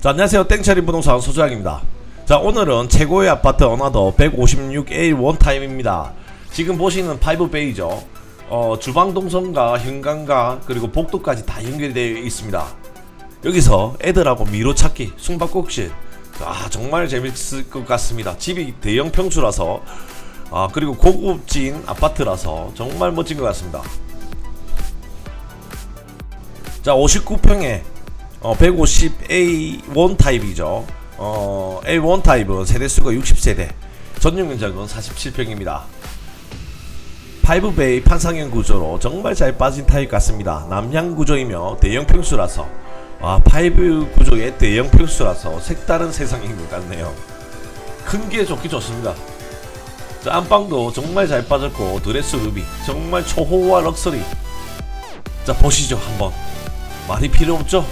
자, 안녕하세요. 땡처리 부동산 소장입니다. 자, 오늘은 최고의 아파트 어나더 156A 원타임입니다. 지금 보시는 5베이죠. 어, 주방 동선과 현관과 그리고 복도까지 다 연결되어 있습니다. 여기서 애들하고 미로 찾기, 숨바꼭질. 아, 정말 재밌을 것 같습니다. 집이 대형 평수라서 아, 그리고 고급진 아파트라서 정말 멋진 것 같습니다. 자, 59평에 어, 150A1 타입이죠. 어, A1 타입은 세대수가 60세대, 전용 면적은 47평입니다. 5베이 판상형 구조로 정말 잘 빠진 타입 같습니다. 남향 구조이며 대형 평수라서 아, 5 구조의 대형 평수라서 색다른 세상인 것 같네요. 큰 게 좋기 좋습니다. 자, 안방도 정말 잘 빠졌고 드레스 루비 정말 초호화 럭셔리. 자 보시죠 한번 말이 필요 없죠?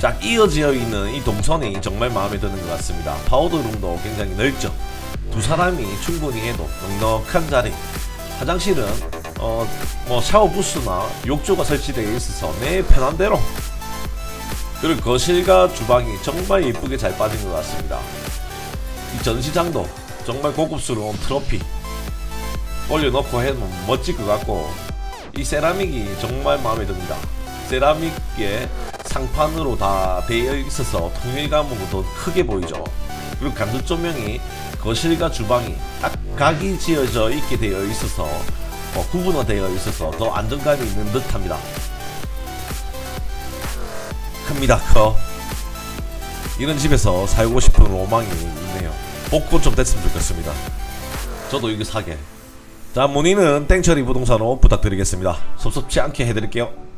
자 이어지어 있는 이 동선이 정말 마음에 드는 것 같습니다. 파우더룸도 굉장히 넓죠. 두 사람이 충분히 해도 넉넉한 자리. 화장실은 어 뭐 샤워 부스나 욕조가 설치되어 있어서 내 편한 대로. 그리고 거실과 주방이 정말 예쁘게 잘 빠진 것 같습니다. 이 전시장도 정말 고급스러운 트로피 올려놓고 해면 멋질 것 같고 이 세라믹이 정말 마음에 듭니다. 세라믹에 상판으로 다 되어 있어서 통일감은 더 크게 보이죠. 그리고 간접 조명이 거실과 주방이 딱 각이 지어져 있게 되어 있어서 어, 구분화되어 있어서 더 안정감이 있는 듯합니다. 큽니다, 커. 이런 집에서 살고 싶은 로망이 있네요. 복권 좀 됐으면 좋겠습니다. 저도 이거 사게. 자, 문의는 땡처리 부동산으로 부탁드리겠습니다. 섭섭지 않게 해드릴게요.